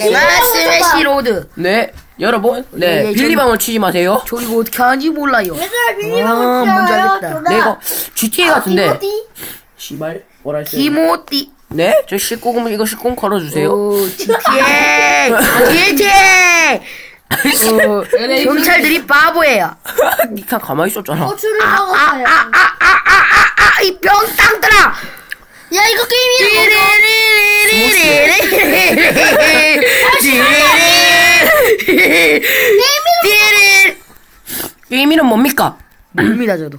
스매시 로드. 네, 여러분, 네, 예, 빌리방을 치지 마세요. 저 이거 어떻게 하는지 몰라요. 얘들아 아, 빌리방을 뭔지 치어요. 알겠다. 네, 이거 GTA 같은데. 어디? 씨발, 뭐라 했어요? 티모티. 네, 저 19금 이거 19금 걸어주세요. 오, GTA. GTA. 어, 경찰들이 바보예요. 니칸 가만히 있었잖아. 고추를 아, 먹었어요. 아 아 아 아 아 아 이 병 땅들아. 야 이거 게임이야. 게임 이름 뭡니까? 모릅니다 저도.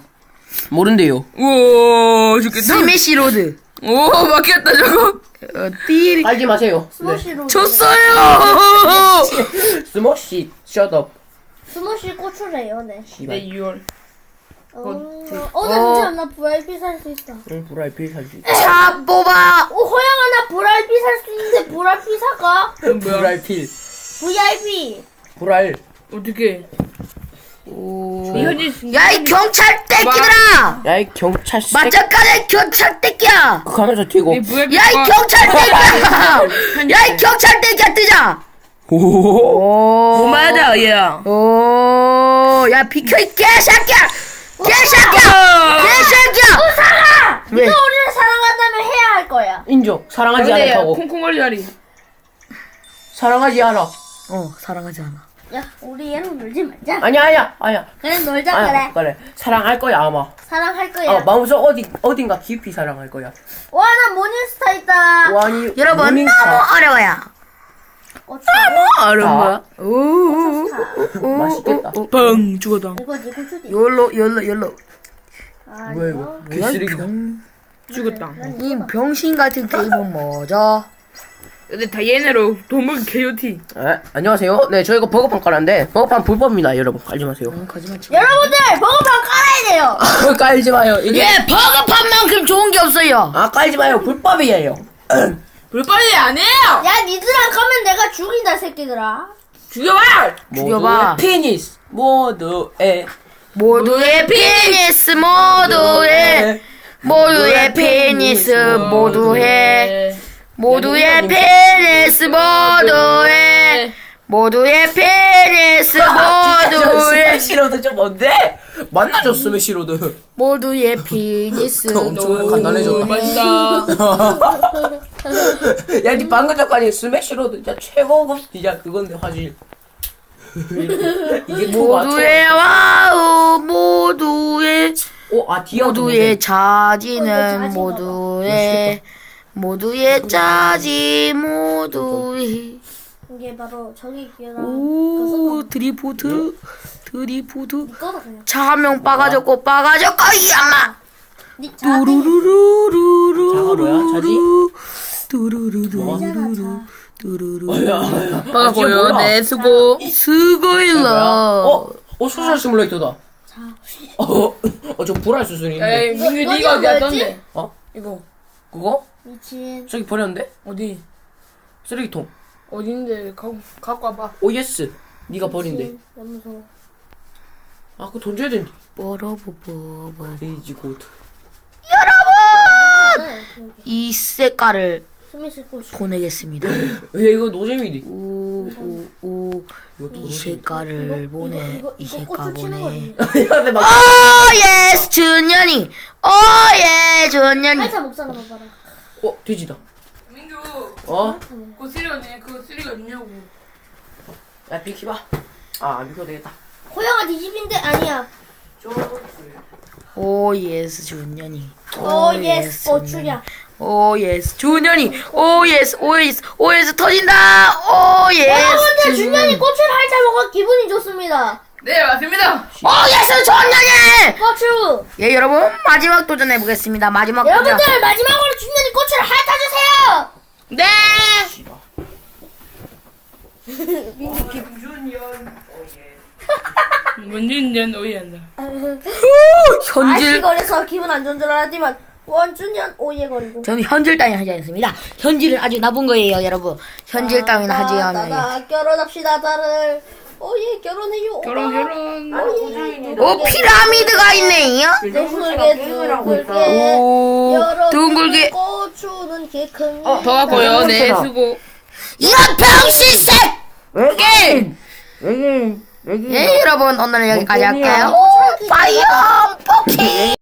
모른대요. 우와 죽겠다 스매시 로드. 오 막혔다 저거 어, 띠리. 알지 마세요. 네. 스모시로. 줬어요. 스머시, 셧업. 스모시 고추래요. 네. 씨발. 2월 어, 어, 나 진짜 나 VIP 살 수 있다. 응, 브라이필 살지. 차 뽑아. 오, 호영아 나 VIP 살수 있는데 VIP 사가? 뭐야 브라이필. VIP. 브랄. 어떻게 현진 야이 경찰 떼끼들아. 야, 이 경찰 새. 맞짱까지 경찰 떼끼야. 그 가면서 튀고. 야이 경찰 떼끼야. 야 이 경찰 떼끼야 뜨자. 오. 오. 맞아 얘야 오. 야 비켜 이 개새끼야. 개새끼야. 개새끼야. 왜? 네가 우리를 사랑한다면 해야 할 거야. 인정. 사랑하지 근데 않다고. 콩콩거리 자리 사랑하지 않아. 어 사랑하지 않아. 야, 우리 얘랑 놀지 말자. 아니야, 아니야, 아니야. 그래 놀자 아니야, 그래. 그래. 사랑할 거야, 아마. 사랑할 거야. 어, 마음속 어디, 어딘가 깊이 사랑할 거야. 와, 나 모닝스타 있다. 와니, 여러분 모닝스타. 너무 어려워요. 고추. 어려운 거야? 오. 맛있겠다. 뻥 죽었다 이거지 고추지. 열로 열로 열로. 아, 뭐야, 이거. 이거? 개쓰레기다. 죽었다 이 병신 같은 게임은 뭐죠? 근데 다 얘네로 돈 먹은 개요티 네, 안녕하세요. 네, 저희가 버거판 깔았는데, 버거판 불법입니다, 여러분. 깔지 마세요. 응, 거짓말 치. 여러분들 버거판 깔아야 돼요. 깔지 마요. 이게. 예, 버거판만큼 좋은 게 없어요. 아, 깔지 마요. 불법이에요. 안 해요 야, 니들랑 가면 내가 죽인다 새끼들아. 죽여봐 죽여봐. 모두의 피니스. 모두의. 모두의 피니스 모두의 모두의 피니스 모두의 모두의 피니스 모두의 모두의 피니스 모두의 스매시로드 좀 뭔데? 만나죠, 스매시로드. 모두의 피니스 엄청 간단해졌다. 맛있다 야, 니 방금 전까지 스매시로드 진짜 최고급 진짜 그건데, 화질. 이게 모두의 와우 모두의 어, 아, 디아 모두의 어, 자지는 이거 모두의 모두의 자지 모두의 이게 바로 저기 기어나. 오 드리프트 드리프트 꺼다 그냥. 차한명 빠가졌고 빠가졌고 이야마 니 자. 뚜루루루루루루? 자지? 뚜루루루루루 뚜루루 빠고요 네 수고 스고일러 어, 어, 수술 시뮬레이터다. 어, 어, 저 불알 수술인데. 에이 민규 니가 어디 뭐였지? 어? 이거 그거? 미친. 저기 버렸는데? 어디 쓰레기통. 어딘데 갖고, 갖고 와봐 오, 예스. 너무 무서워. 아, 그거 돈 줘야 되는데. 뽀로뽀뽀뽀 레이지 고드. 이 색깔을 스미스 고추. 보내겠습니다 왜 이거 노잼이디? 오오오 이것도 이 색깔을 보내 이거, 이 이거 색깔 치는 보내 거지. 야, 근데 막. 오 예스 준현이 오 예 준현이 팔자 목살아 봐봐라. 어, 돼지다. 민규 어? 그 쓰리가 어디 그 쓰리가 어디냐고 야, 비키봐. 아, 안 비켜도 되겠다. 호영아 네 집인데 아니야. 오 예스 준현이 오 예스 고추야. 오 예스 준현이 오 예스 오 예스 오 예스 터진다 오 예스 여러분들 준현이 고추를 할자 먹어 기분이 좋습니다. 네 맞습니다 오 예스 준현이 고추. 예 여러분 마지막 도전해 보겠습니다 마지막 도전 여러분들 마지막으로 준현이 고추를 핥아주세요. 네 문준년 오이한다 현질 아시거리에서 기분 안 좋은 줄 알았지만 원준현 오예거리고. 저는 현질 따위 하지 않습니다 현질은 아주 나쁜 거예요 여러분 현질 따위는 하지 않아요 나가 결혼합시다 다들. 오예 결혼해요. 결혼. 결혼. 오 피라미드가 있네요 둥글게 둥글게. 오 여러분 둥글게 고추는 개 큰. 더 갖고요 네 수고 이런! 외계인! 외계인! 외계인! 예, 여러분, 오늘은 여기까지. 할게요. 파이어! 포키!